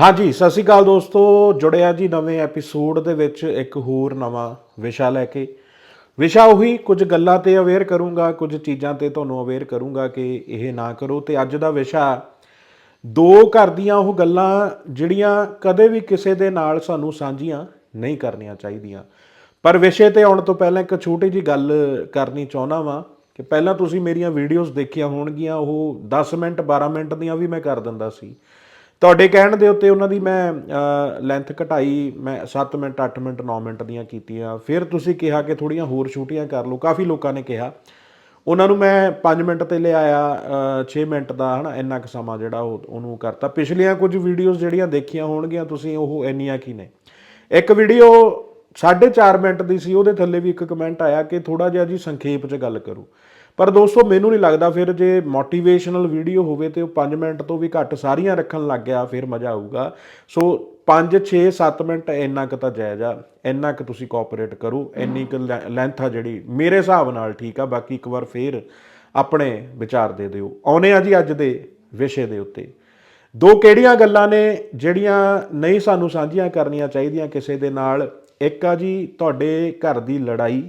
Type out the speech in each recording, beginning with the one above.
ਹਾਂਜੀ, ਸਤਿ ਸ਼੍ਰੀ ਅਕਾਲ ਦੋਸਤੋ। ਜੁੜਿਆ ਜੀ ਨਵੇਂ ਐਪੀਸੋਡ ਦੇ ਵਿੱਚ ਇੱਕ ਹੋਰ ਨਵਾਂ ਵਿਸ਼ਾ ਲੈ ਕੇ। ਵਿਸ਼ਾ ਉਹੀ, ਕੁਝ ਗੱਲਾਂ ਤੇ ਅਵੇਅਰ ਕਰੂੰਗਾ, ਕੁਝ ਚੀਜ਼ਾਂ ਤੇ ਤੁਹਾਨੂੰ ਅਵੇਅਰ ਕਰੂੰਗਾ ਕਿ ਇਹ ਨਾ ਕਰੋ। ਤੇ ਅੱਜ ਦਾ ਵਿਸ਼ਾ, ਦੋ ਘਰ ਦੀਆਂ ਉਹ ਗੱਲਾਂ ਜਿਹੜੀਆਂ ਕਦੇ ਵੀ ਕਿਸੇ ਦੇ ਨਾਲ ਸਾਨੂੰ ਸਾਂਝੀਆਂ ਨਹੀਂ ਕਰਨੀਆਂ ਚਾਹੀਦੀਆਂ। ਪਰ ਵਿਸ਼ੇ ਤੇ ਆਉਣ ਤੋਂ ਪਹਿਲਾਂ ਇੱਕ ਛੋਟੀ ਜੀ ਗੱਲ ਕਰਨੀ ਚਾਹੁੰਦਾ ਵਾਂ ਕਿ ਪਹਿਲਾਂ ਤੁਸੀਂ ਮੇਰੀਆਂ ਵੀਡੀਓਜ਼ ਦੇਖੀਆਂ ਹੋਣਗੀਆਂ, ਉਹ 10 ਮਿੰਟ 12 ਮਿੰਟ ਦੀਆਂ ਵੀ ਮੈਂ ਕਰ ਦਿੰਦਾ ਸੀ। ਤੁਹਾਡੇ ਕਹਿਣ ਦੇ ਉੱਤੇ ਉਹਨਾਂ ਦੀ ਮੈਂ ਲੈਂਥ ਘਟਾਈ, ਮੈਂ 7 ਮਿੰਟ 8 ਮਿੰਟ 9 ਮਿੰਟ ਦੀਆਂ ਕੀਤੀਆਂ। ਫਿਰ ਤੁਸੀਂ ਕਿਹਾ ਕਿ ਥੋੜੀਆਂ ਹੋਰ ਛੋਟੀਆਂ ਕਰ ਲਓ। ਕਾਫੀ ਲੋਕਾਂ ਨੇ ਕਿਹਾ। ਉਹਨਾਂ ਨੂੰ ਮੈਂ 5 ਮਿੰਟ ਤੇ ਲਿਆਇਆ 6 ਮਿੰਟ ਦਾ, ਹਨਾ, ਇੰਨਾ ਕੁ ਸਮਾਂ ਜਿਹੜਾ ਉਹ ਉਹਨੂੰ ਕਰਤਾ। ਪਿਛਲੀਆਂ ਕੁਝ ਵੀਡੀਓਜ਼ ਜਿਹੜੀਆਂ ਦੇਖੀਆਂ ਹੋਣਗੀਆਂ, ਤੁਸੀਂ ਉਹ ਇੰਨੀਆਂ ਕੀ ਨੇ? ਇੱਕ ਵੀਡੀਓ 4.5 ਮਿੰਟ ਦੀ ਸੀ, ਉਹਦੇ ਥੱਲੇ ਵੀ ਇੱਕ ਕਮੈਂਟ ਆਇਆ ਕਿ ਥੋੜਾ ਜਿਹਾ ਜੀ ਸੰਖੇਪ 'ਚ ਗੱਲ ਕਰੋ। ਪਰ ਦੋਸਤੋ, ਮੈਨੂੰ ਨਹੀਂ ਲੱਗਦਾ ਫਿਰ ਜੇ ਮੋਟੀਵੇਸ਼ਨਲ ਵੀਡੀਓ ਹੋਵੇ ਤੇ ਉਹ 5 ਮਿੰਟ ਤੋਂ ਵੀ ਘੱਟ ਸਾਰੀਆਂ ਰੱਖਣ ਲੱਗ ਗਿਆ, ਫਿਰ ਮਜ਼ਾ ਆਊਗਾ। ਸੋ 5 6 7 ਮਿੰਟ ਇੰਨਾ ਕੁ ਤਾਂ ਜਾਇਜ਼ ਆ, ਇੰਨਾ ਕੁ ਤੁਸੀਂ ਕੋਆਪਰੇਟ ਕਰੋ, ਇੰਨੀ ਕੁ ਲੈਂਥ ਆ ਜਿਹੜੀ, ਮੇਰੇ ਹਿਸਾਬ ਨਾਲ ਠੀਕ ਆ, ਬਾਕੀ ਇੱਕ ਵਾਰ ਫੇਰ ਆਪਣੇ ਵਿਚਾਰ ਦੇ ਦਿਓ। ਆਉਨੇ ਆ ਜੀ ਅੱਜ ਦੇ ਵਿਸ਼ੇ ਦੇ ਉੱਤੇ। ਦੋ ਕਿਹੜੀਆਂ ਗੱਲਾਂ ਨੇ ਜਿਹੜੀਆਂ ਨਹੀਂ ਸਾਨੂੰ ਸਾਂਝੀਆਂ ਕਰਨੀਆਂ ਚਾਹੀਦੀਆਂ ਕਿਸੇ ਦੇ ਨਾਲ? ਇੱਕ ਆ ਜੀ ਤੁਹਾਡੇ ਘਰ ਦੀ ਲੜਾਈ,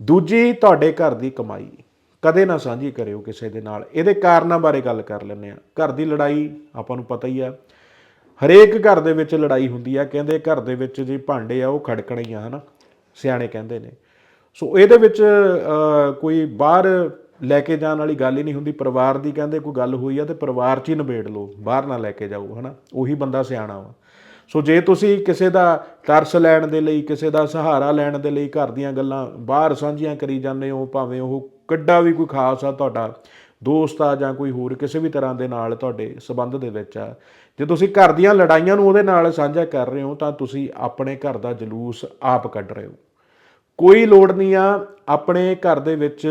ਦੂਜੀ ਤੁਹਾਡੇ ਘਰ ਦੀ ਕਮਾਈ। ਕਦੇ ਨਾ ਸਾਂਝੀ ਕਰਿਓ ਕਿਸੇ ਦੇ ਨਾਲ। ਇਹਦੇ ਕਾਰਨਾਂ ਬਾਰੇ ਗੱਲ ਕਰ ਲੈਂਦੇ ਆ ਘਰ ਦੀ ਲੜਾਈ ਆਪਾਂ ਨੂੰ ਪਤਾ ਹੀ ਆ। ਹਰੇਕ ਘਰ ਦੇ ਵਿੱਚ ਲੜਾਈ ਹੁੰਦੀ ਆ। ਕਹਿੰਦੇ ਘਰ ਦੇ ਵਿੱਚ ਜੇ ਭਾਂਡੇ ਆ, ਉਹ ਖੜਕਣੇ ਹੀ ਆ, ਹਨਾ? ਸਿਆਣੇ ਕਹਿੰਦੇ ਨੇ। ਸੋ ਇਹਦੇ ਵਿੱਚ ਕੋਈ ਬਾਹਰ ਲੈ ਕੇ ਜਾਣ ਵਾਲੀ ਗੱਲ ਹੀ ਨਹੀਂ ਹੁੰਦੀ। ਪਰਿਵਾਰ ਦੀ ਕਹਿੰਦੇ ਕੋਈ ਗੱਲ ਹੋਈ ਆ ਤੇ ਪਰਿਵਾਰ 'ਚ ਹੀ ਨਿਬੇੜ ਲਓ। ਬਾਹਰ ਨਾ ਲੈ ਕੇ ਜਾਓ, ਹਨਾ? ਉਹੀ ਬੰਦਾ ਸਿਆਣਾ ਵਾ। ਸੋ ਜੇ ਤੁਸੀਂ ਕਿਸੇ ਦਾ ਤਰਸ ਲੈਣ ਦੇ ਲਈ, ਕਿਸੇ ਦਾ ਸਹਾਰਾ ਲੈਣ ਦੇ ਲਈ ਘਰ ਦੀਆਂ ਗੱਲਾਂ ਬਾਹਰ ਸਾਂਝੀਆਂ ਕਰੀ ਜਾਂਦੇ ਹੋ, ਭਾਵੇਂ ਉਹ ਕਿੱਡਾ ਵੀ ਕੋਈ ਖਾਸ ਆ ਤੁਹਾਡਾ, ਦੋਸਤ ਆ ਜਾਂ ਕੋਈ ਹੋਰ ਕਿਸੇ ਵੀ ਤਰ੍ਹਾਂ ਦੇ ਨਾਲ ਤੁਹਾਡੇ ਸਬੰਧ ਦੇ ਵਿੱਚ ਆ। ਜੇ ਤੁਸੀਂ ਘਰ ਦੀਆਂ ਲੜਾਈਆਂ ਨੂੰ ਉਹਦੇ ਨਾਲ ਸਾਂਝਾ ਕਰ ਰਹੇ ਹੋ, ਤਾਂ ਤੁਸੀਂ ਆਪਣੇ ਘਰ ਦਾ ਜਲੂਸ ਆਪ ਕੱਢ ਰਹੇ ਹੋ। ਕੋਈ ਲੋੜ ਨਹੀਂ ਆ ਆਪਣੇ ਘਰ ਦੇ ਵਿੱਚ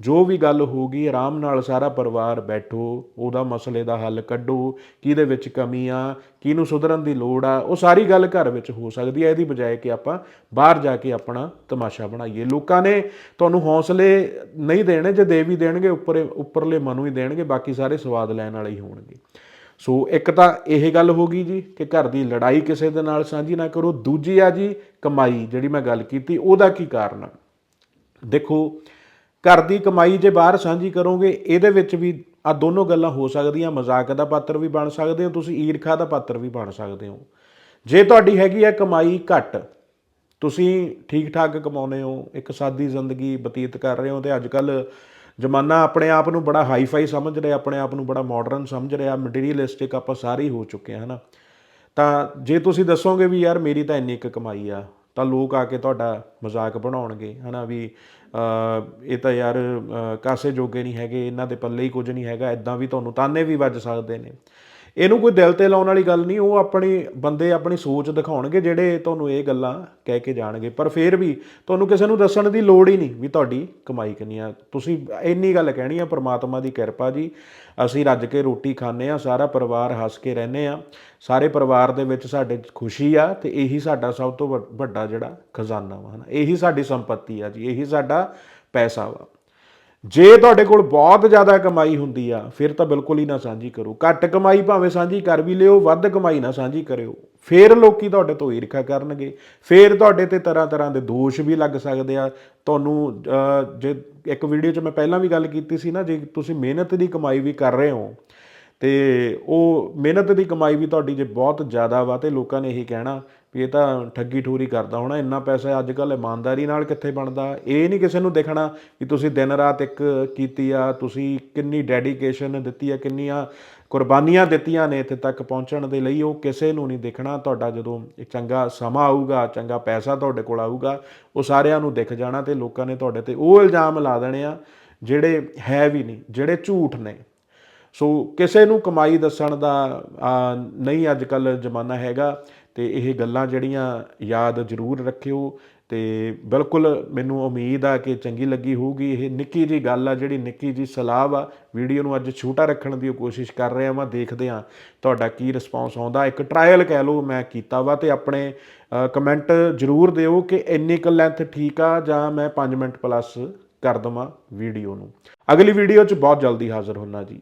ਜੋ ਵੀ ਗੱਲ ਹੋਊਗੀ ਆਰਾਮ ਨਾਲ ਸਾਰਾ ਪਰਿਵਾਰ ਬੈਠੋ, ਉਹਦਾ ਮਸਲੇ ਦਾ ਹੱਲ ਕੱਢੋ, ਕਿਹਦੇ ਵਿੱਚ ਕਮੀ ਆ, ਕਿਹਨੂੰ ਸੁਧਰਨ ਦੀ ਲੋੜ ਆ, ਉਹ ਸਾਰੀ ਗੱਲ ਘਰ ਵਿੱਚ ਹੋ ਸਕਦੀ ਹੈ ਇਹਦੀ ਬਜਾਏ ਕਿ ਆਪਾਂ ਬਾਹਰ ਜਾ ਕੇ ਆਪਣਾ ਤਮਾਸ਼ਾ ਬਣਾਈਏ। ਲੋਕਾਂ ਨੇ ਤੁਹਾਨੂੰ ਹੌਸਲੇ ਨਹੀਂ ਦੇਣੇ, ਜੇ ਦੇ ਵੀ ਦੇਣਗੇ, ਉੱਪਰ, ਉੱਪਰਲੇ ਮਨੋਂ ਹੀ ਦੇਣਗੇ, ਬਾਕੀ ਸਾਰੇ ਸਵਾਦ ਲੈਣ ਵਾਲੇ ਹੀ ਹੋਣਗੇ। ਸੋ ਇੱਕ ਤਾਂ ਇਹ ਗੱਲ ਹੋ ਗਈ ਜੀ ਕਿ ਘਰ ਦੀ ਲੜਾਈ ਕਿਸੇ ਦੇ ਨਾਲ ਸਾਂਝੀ ਨਾ ਕਰੋ, ਦੂਜੀ ਆ ਜੀ ਕਮਾਈ, ਜਿਹੜੀ ਮੈਂ ਗੱਲ ਕੀਤੀ, ਉਹਦਾ ਕੀ ਕਾਰਨ ਆ? ਦੇਖੋ ਘਰ ਦੀ ਕਮਾਈ ਜੇ ਬਾਹਰ ਸਾਂਝੀ ਕਰੋਗੇ, ਇਹਦੇ ਵਿੱਚ ਵੀ ਆ ਦੋਨੋਂ ਗੱਲਾਂ ਹੋ ਸਕਦੀਆਂ, ਮਜ਼ਾਕ ਦਾ ਪਾਤਰ ਵੀ ਬਣ ਸਕਦੇ ਹੋ, ਤੁਸੀਂ ਈਰਖਾ ਦਾ ਪਾਤਰ ਵੀ ਬਣ ਸਕਦੇ ਹੋ। ਜੇ ਤੁਹਾਡੀ ਹੈਗੀ ਹੈ ਕਮਾਈ ਘੱਟ, ਤੁਸੀਂ ਠੀਕ ਠਾਕ ਕਮਾਉਂਦੇ ਹੋ, ਇੱਕ ਸਾਦੀ ਜ਼ਿੰਦਗੀ ਬਤੀਤ ਕਰ ਰਹੇ ਹੋ ਤੇ ਅੱਜ ਕੱਲ ਜ਼ਮਾਨਾ ਆਪਣੇ ਆਪ ਨੂੰ ਬੜਾ ਹਾਈਫਾਈ ਸਮਝ ਰਿਹਾ, ਆਪਣੇ ਆਪ ਨੂੰ ਬੜਾ ਮਾਡਰਨ ਸਮਝ ਰਿਹਾ ਮਟੀਰੀਅਲਿਸਟਿਕ ਆਪਾਂ ਸਾਰੇ ਹੀ ਹੋ ਚੁੱਕੇ ਹਾਂ ਹਨਾ ਤਾਂ ਜੇ ਤੁਸੀਂ ਦੱਸੋਗੇ ਵੀ ਯਾਰ ਮੇਰੀ ਤਾਂ ਇੰਨੀ ਕੁ ਕਮਾਈ ਆ ਤਾਂ ਲੋਕ ਆ ਕੇ ਤੁਹਾਡਾ ਮਜ਼ਾਕ ਬਣਾਉਣਗੇ, ਹਨਾ ਵੀ ਇਹ ਤਾਂ ਯਾਰ ਕਾਸੇ ਜੋਗੇ ਨਹੀਂ ਹੈਗੇ, ਇਹਨਾਂ ਦੇ ਪੱਲੇ ਹੀ ਕੁਝ ਨਹੀਂ ਹੈਗਾ ਇਦਾਂ ਵੀ ਤੁਹਾਨੂੰ ਤਾਨੇ ਵੀ ਵੱਜ ਸਕਦੇ ਨੇ। ਇਹਨੂੰ ਕੋਈ ਦਿਲ ਤੇ ਲਾਉਣ ਵਾਲੀ ਗੱਲ ਨਹੀਂ, ਉਹ ਆਪਣੀ, ਬੰਦੇ ਆਪਣੀ ਸੋਚ ਦਿਖਾਉਣਗੇ ਜਿਹੜੇ ਤੁਹਾਨੂੰ ਇਹ ਗੱਲਾਂ ਕਹਿ ਕੇ ਜਾਣਗੇ। ਪਰ ਫਿਰ ਵੀ ਤੁਹਾਨੂੰ ਕਿਸੇ ਨੂੰ ਦੱਸਣ ਦੀ ਲੋੜ ਹੀ ਨਹੀਂ ਵੀ ਤੁਹਾਡੀ ਕਮਾਈ ਕਿੰਨੀ ਆ। ਤੁਸੀਂ ਇੰਨੀ ਗੱਲ ਕਹਿਣੀ ਆ, ਪ੍ਰਮਾਤਮਾ ਦੀ ਕਿਰਪਾ ਜੀ। ਅਸੀਂ ਰੱਜ ਕੇ ਰੋਟੀ ਖਾਂਦੇ ਆ, ਸਾਰਾ ਪਰਿਵਾਰ ਹੱਸ ਕੇ ਰਹਿੰਦੇ ਆ। ਸਾਰੇ ਪਰਿਵਾਰ ਦੇ ਵਿੱਚ ਸਾਡੇ ਖੁਸ਼ੀ ਆ ਤੇ ਇਹੀ ਸਾਡਾ ਸਭ ਤੋਂ ਵੱ- ਵੱਡਾ ਜਿਹੜਾ ਖਜ਼ਾਨਾ ਵਾ ਹਨਾ। ਇਹੀ ਸਾਡੀ ਸੰਪਤੀ ਆ ਜੀ, ਇਹੀ ਸਾਡਾ ਪੈਸਾ ਵਾ। ਜੇ ਤੁਹਾਡੇ ਕੋਲ ਬਹੁਤ ਜ਼ਿਆਦਾ ਕਮਾਈ ਹੁੰਦੀ ਆ, ਫਿਰ ਤਾਂ ਬਿਲਕੁਲ ਹੀ ਨਾ ਸਾਂਝੀ ਕਰੋ। ਘੱਟ ਕਮਾਈ ਭਾਵੇਂ ਸਾਂਝੀ ਕਰ ਵੀ ਲਿਓ, ਵੱਧ ਕਮਾਈ ਨਾ ਸਾਂਝੀ ਕਰਿਓ। ਫਿਰ ਲੋਕੀ ਤੁਹਾਡੇ ਤੋਂ ਈਰਖਾ ਕਰਨਗੇ। ਫਿਰ ਤੁਹਾਡੇ ਤੇ ਤਰ੍ਹਾਂ ਤਰ੍ਹਾਂ ਦੇ ਦੋਸ਼ ਵੀ ਲੱਗ ਸਕਦੇ ਆ। ਤੁਹਾਨੂੰ ਜੇ ਇੱਕ ਵੀਡੀਓ 'ਚ ਮੈਂ ਪਹਿਲਾਂ ਵੀ ਗੱਲ ਕੀਤੀ ਸੀ ਨਾ, ਜੇ ਤੁਸੀਂ ਮਿਹਨਤ ਦੀ ਕਮਾਈ ਵੀ ਕਰ ਰਹੇ ਹੋ ਅਤੇ ਉਹ ਮਿਹਨਤ ਦੀ ਕਮਾਈ ਵੀ ਤੁਹਾਡੀ ਜੇ ਬਹੁਤ ਜ਼ਿਆਦਾ ਵਾ ਤੇ ਲੋਕਾਂ ਨੇ ਇਹੀ ਕਹਿਣਾ ਵੀ ਇਹ ਤਾਂ ਠੱਗੀ ਠੂਰੀ ਕਰਦਾ ਹੋਣਾ, ਇੰਨਾ ਪੈਸਾ ਅੱਜ ਕੱਲ੍ਹ ਇਮਾਨਦਾਰੀ ਨਾਲ ਕਿੱਥੇ ਬਣਦਾ? ਇਹ ਨਹੀਂ ਕਿਸੇ ਨੂੰ ਦੇਖਣਾ ਵੀ ਤੁਸੀਂ ਦਿਨ ਰਾਤ ਇੱਕ ਕੀਤੀ ਆ, ਤੁਸੀਂ ਕਿੰਨੀ ਡੈਡੀਕੇਸ਼ਨ ਦਿੱਤੀ ਆ, ਕਿੰਨੀਆਂ ਕੁਰਬਾਨੀਆਂ ਦਿੱਤੀਆਂ ਨੇ ਇੱਥੇ ਤੱਕ ਪਹੁੰਚਣ ਦੇ ਲਈ, ਉਹ ਕਿਸੇ ਨੂੰ ਨਹੀਂ ਦੇਖਣਾ। ਤੁਹਾਡਾ ਜਦੋਂ ਇੱਕ ਚੰਗਾ ਸਮਾਂ ਆਊਗਾ, ਚੰਗਾ ਪੈਸਾ ਤੁਹਾਡੇ ਕੋਲ ਆਊਗਾ, ਉਹ ਸਾਰਿਆਂ ਨੂੰ ਦਿਖ ਜਾਣਾ ਤੇ ਲੋਕਾਂ ਨੇ ਤੁਹਾਡੇ ਤੇ ਉਹ ਇਲਜ਼ਾਮ ਲਾ ਦੇਣੇ ਆ ਜਿਹੜੇ ਹੈ ਵੀ ਨਹੀਂ, ਜਿਹੜੇ ਝੂਠ ਨੇ। ਸੋ ਕਿਸੇ ਨੂੰ ਕਮਾਈ ਦੱਸਣ ਦਾ ਨਹੀਂ ਅੱਜ ਕੱਲ ਜ਼ਮਾਨਾ ਹੈਗਾ ਤੇ ਇਹ ਗੱਲਾਂ ਜਿਹੜੀਆਂ ਯਾਦ ਜ਼ਰੂਰ ਰੱਖਿਓ ਤੇ ਬਿਲਕੁਲ ਮੈਨੂੰ ਉਮੀਦ ਆ ਕਿ ਚੰਗੀ ਲੱਗੀ ਹੋਊਗੀ। ਇਹ ਨਿੱਕੀ ਜੀ ਗੱਲ ਆ, ਜਿਹੜੀ ਨਿੱਕੀ ਜੀ ਸਲਾਹ ਆ ਵੀਡੀਓ ਨੂੰ ਅੱਜ ਛੋਟਾ ਰੱਖਣ ਦੀ ਕੋਸ਼ਿਸ਼ ਕਰ ਰਿਹਾ ਆ ਮੈਂ ਦੇਖਦੇ ਆ ਤੁਹਾਡਾ ਕੀ ਰਿਸਪੌਂਸ ਆਉਂਦਾ। ਇੱਕ ਟਰਾਇਲ ਕਹਿ ਲਓ ਮੈਂ ਕੀਤਾ ਵਾ ਤੇ ਆਪਣੇ ਕਮੈਂਟ ਜ਼ਰੂਰ ਦਿਓ ਕਿ ਇੰਨੀ ਕੁ ਲੈਂਥ ਠੀਕ ਆ ਜਾਂ ਮੈਂ 5 ਮਿੰਟ ਪਲੱਸ ਕਰ ਦਵਾਂ ਵੀਡੀਓ ਨੂੰ। ਅਗਲੀ ਵੀਡੀਓ 'ਚ ਬਹੁਤ ਜਲਦੀ ਹਾਜ਼ਰ ਹੋਣਾ ਜੀ।